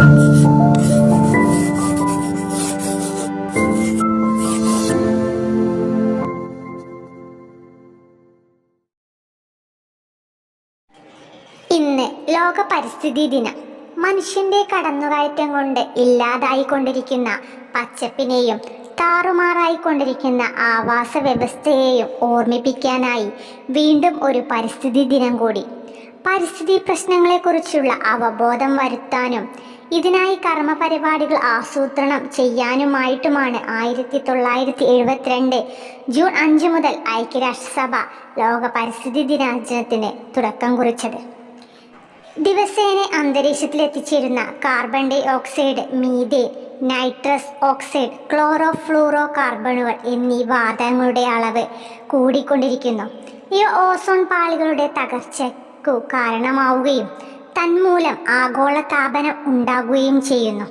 ഇന്ന് ലോക പരിസ്ഥിതി ദിനം. മനുഷ്യന്റെ കടന്നുകയറ്റം കൊണ്ട് ഇല്ലാതായിക്കൊണ്ടിരിക്കുന്ന പച്ചപ്പിനെയും താറുമാറായിക്കൊണ്ടിരിക്കുന്ന ആവാസ വ്യവസ്ഥയെയും ഓർമ്മിപ്പിക്കാനായി വീണ്ടും ഒരു പരിസ്ഥിതി ദിനം കൂടി. പരിസ്ഥിതി പ്രശ്നങ്ങളെക്കുറിച്ചുള്ള അവബോധം വരുത്താനും ഇതിനായി കർമ്മ പരിപാടികൾ ആസൂത്രണം ചെയ്യാനുമായിട്ടുമാണ് ആയിരത്തി തൊള്ളായിരത്തി എഴുപത്തിരണ്ട് ജൂൺ അഞ്ച് മുതൽ ഐക്യരാഷ്ട്രസഭ ലോക പരിസ്ഥിതി ദിനാചരണത്തിന് തുടക്കം കുറിച്ചത്. ദിവസേന അന്തരീക്ഷത്തിൽ എത്തിച്ചേരുന്ന carbon dioxide methane nitrous oxide chloro ഫ്ലൂറോ കാർബണുകൾ എന്നീ വാതകങ്ങളുടെ അളവ് കൂടിക്കൊണ്ടിരിക്കുന്നു. ഈ ഓസോൺ പാളികളുടെ തകർച്ചയ്ക്കു കാരണമാവുകയും തന്മൂലം ആഗോള താപനം ഉണ്ടാകുകയും ചെയ്യുന്നു.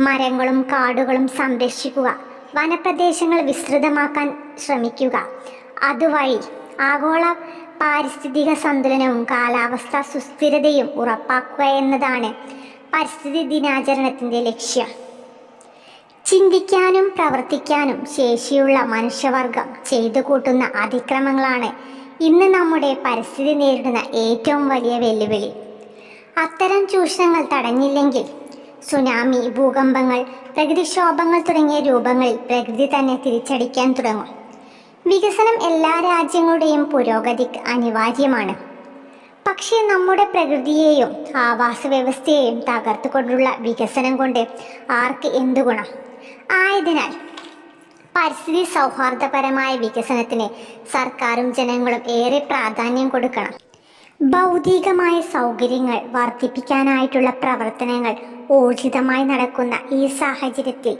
മരങ്ങളും കാടുകളും സംരക്ഷിക്കുക വനപ്രദേശങ്ങൾ വിസ്തൃതമാക്കാൻ ശ്രമിക്കുക. അതുവഴി ആഗോള പാരിസ്ഥിതിക സന്തുലനവും കാലാവസ്ഥാ സുസ്ഥിരതയും ഉറപ്പാക്കുക എന്നതാണ് പരിസ്ഥിതി ദിനാചരണത്തിന്റെ ലക്ഷ്യം. ചിന്തിക്കാനും പ്രവർത്തിക്കാനും ശേഷിയുള്ള മനുഷ്യവർഗം ചെയ്തു കൂട്ടുന്ന അതിക്രമങ്ങളാണ് ഇന്ന് നമ്മുടെ പരിസ്ഥിതി നേരിടുന്ന ഏറ്റവും വലിയ വെല്ലുവിളി. അത്തരം ചൂഷണങ്ങൾ തടഞ്ഞില്ലെങ്കിൽ സുനാമി ഭൂകമ്പങ്ങൾ പ്രകൃതിക്ഷോഭങ്ങൾ തുടങ്ങിയ രൂപങ്ങളിൽ പ്രകൃതി തന്നെ തിരിച്ചടിക്കാൻ തുടങ്ങും. വികസനം എല്ലാ രാജ്യങ്ങളുടെയും പുരോഗതിക്ക് അനിവാര്യമാണ്. പക്ഷേ നമ്മുടെ പ്രകൃതിയെയും ആവാസ വ്യവസ്ഥയെയും തകർത്തുകൊണ്ടുള്ള വികസനം കൊണ്ട് ആർക്ക് എന്തു ഗുണം? ആയതിനാൽ പരിസ്ഥിതി സൗഹാർദ്ദപരമായ വികസനത്തിന് സർക്കാരും ജനങ്ങളും ഏറെ പ്രാധാന്യം കൊടുക്കണം. ഭൗതികമായ സൗകര്യങ്ങൾ വർദ്ധിപ്പിക്കാനായിട്ടുള്ള പ്രവർത്തനങ്ങൾ ഊർജിതമായി നടക്കുന്ന ഈ സാഹചര്യത്തിൽ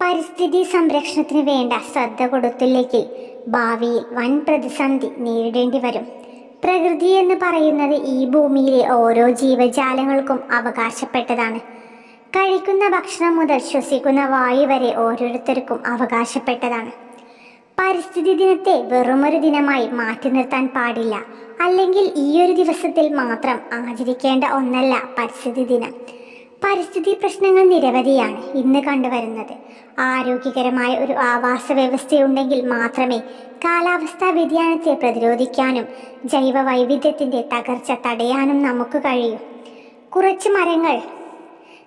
പരിസ്ഥിതി സംരക്ഷണത്തിന് വേണ്ട ശ്രദ്ധ കൊടുത്തില്ലെങ്കിൽ ഭാവിയിൽ വൻ പ്രതിസന്ധി നേരിടേണ്ടി വരും. പ്രകൃതി എന്ന് പറയുന്നത് ഈ ഭൂമിയിലെ ഓരോ ജീവജാലങ്ങൾക്കും അവകാശപ്പെട്ടതാണ്. കഴിക്കുന്ന ഭക്ഷണം മുതൽ ശ്വസിക്കുന്ന വായു വരെ ഓരോരുത്തർക്കും അവകാശപ്പെട്ടതാണ്. പരിസ്ഥിതി ദിനത്തെ വെറുമൊരു ദിനമായി മാറ്റി നിർത്താൻ പാടില്ല. അല്ലെങ്കിൽ ഈയൊരു ദിവസത്തിൽ മാത്രം ആചരിക്കേണ്ട ഒന്നല്ല പരിസ്ഥിതി ദിനം. പരിസ്ഥിതി പ്രശ്നങ്ങൾ നിരവധിയാണ് ഇന്ന് കണ്ടുവരുന്നത്. ആരോഗ്യകരമായ ഒരു ആവാസ വ്യവസ്ഥയുണ്ടെങ്കിൽ മാത്രമേ കാലാവസ്ഥാ വ്യതിയാനത്തെ പ്രതിരോധിക്കാനും ജൈവ വൈവിധ്യത്തിന്റെ തകർച്ച തടയാനും നമുക്ക് കഴിയൂ. കുറച്ച് മരങ്ങൾ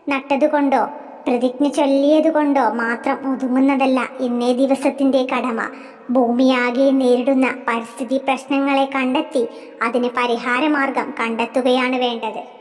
നട്ടതുകൊണ്ടോ? പ്രതിജ്ഞ ചൊല്ലിയതുകൊണ്ടോ മാത്രം ഒതുങ്ങുന്നതല്ല ഇന്നേ ദിവസത്തിന്റെ കടമ. ഭൂമിയാകെ നേരിടുന്ന പരിസ്ഥിതി പ്രശ്നങ്ങളെ കണ്ടെത്തി അതിന് പരിഹാരമാർഗം കണ്ടെത്തുകയാണ് വേണ്ടത്.